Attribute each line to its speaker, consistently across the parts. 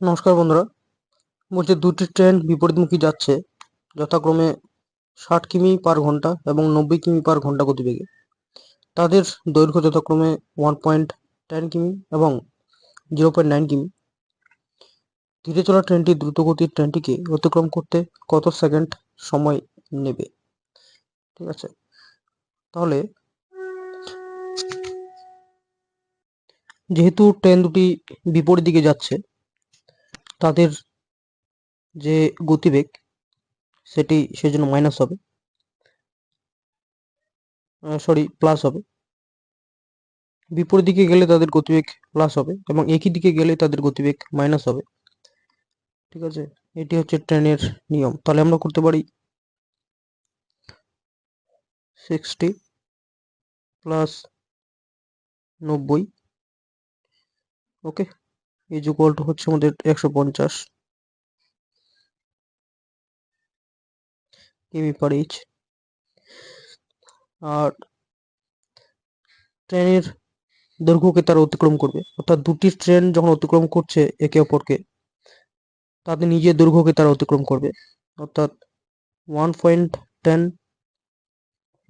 Speaker 1: নমস্কার বন্ধুরা। বলছে দুটি ট্রেন বিপরীতমুখী যাচ্ছে, যথাক্রমে ষাট কিমি পার ঘণ্টা এবং নব্বই কিমি পার ঘণ্টা গতিবেগে। তাদের দৈর্ঘ্য যথাক্রমে ওয়ান পয়েন্ট টেন কিমি এবং জিরো পয়েন্ট নাইন কিমি। ধীরে চলা ট্রেনটি দ্রুতগতির ট্রেনটিকে অতিক্রম করতে কত সেকেন্ড সময় নেবে? ঠিক আছে। তাহলে যেহেতু ট্রেন দুটি বিপরীত দিকে যাচ্ছে তাদের যে গতিবেগ, সেটি সেজন্য মাইনাস হবে। সরি প্লাস হবে। বিপরীত দিকে গেলে তাদের গতিবেগ প্লাস হবে এবং একই দিকে গেলে তাদের গতিবেগ মাইনাস হবে। ঠিক আছে? এটি হচ্ছে ট্রেনের নিয়ম। তাহলে আমরা করতে পারি সিক্সটি প্লাস নব্বই। ওকে ইজ ইকুয়াল টু হচ্ছে আমাদের একশো পঞ্চাশ। কিমি পার ইচ আর ট্রেনের দৈর্ঘ্যকে তারা অতিক্রম করবে। অর্থাৎ দুটি ট্রেন যখন অতিক্রম করছে একে অপরকে, তাদের নিজের দৈর্ঘ্যকে তারা অতিক্রম করবে। অর্থাৎ one point ten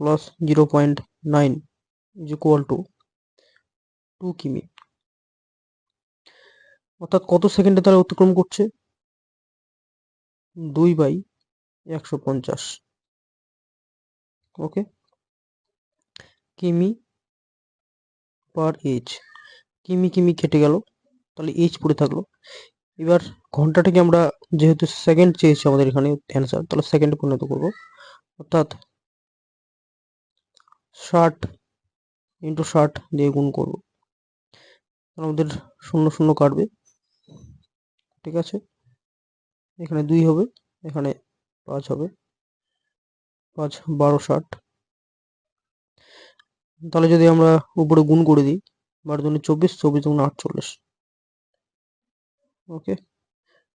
Speaker 1: plus zero point nine is equal to two কিমি অর্থাৎ কত সেকেন্ডে তারা অতিক্রম করছে? দুই বাই একশো পঞ্চাশ। ওকে কিমি পার এইচ। কিমি কিমি কেটে গেল। তাহলে এইচ পড়ে থাকল। এবার ঘন্টাটাকে আমরা যেহেতু সেকেন্ড চেয়েছি আমাদের এখানে অ্যান্সার তাহলে সেকেন্ডে পরিণত করব। অর্থাৎ ষাট ইন্টু ষাট দিয়ে গুণ করব। আমাদের শূন্য শূন্য কাটবে। ঠিক আছে? এখানে দুই হবে, এখানে পাঁচ হবে। পাঁচ, বারো, ষাট। তাহলে যদি আমরা উপরে গুণ করে দিই, বারো দুগুণে চব্বিশ চব্বিশ দুগুণে আটচল্লিশ। ওকে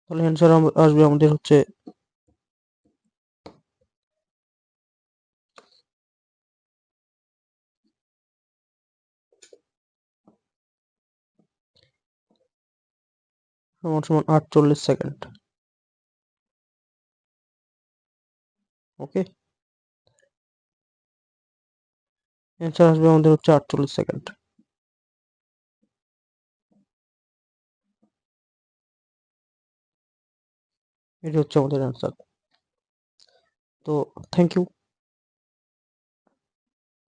Speaker 1: তাহলে অ্যান্সার আসবে আমাদের হচ্ছে সমান সমান আটচল্লিশ সেকেন্ড। ওকে অ্যান্সার আসবে আমাদের হচ্ছে আটচল্লিশ সেকেন্ড। এটি হচ্ছে আমাদের অ্যান্সার তো থ্যাংক ইউ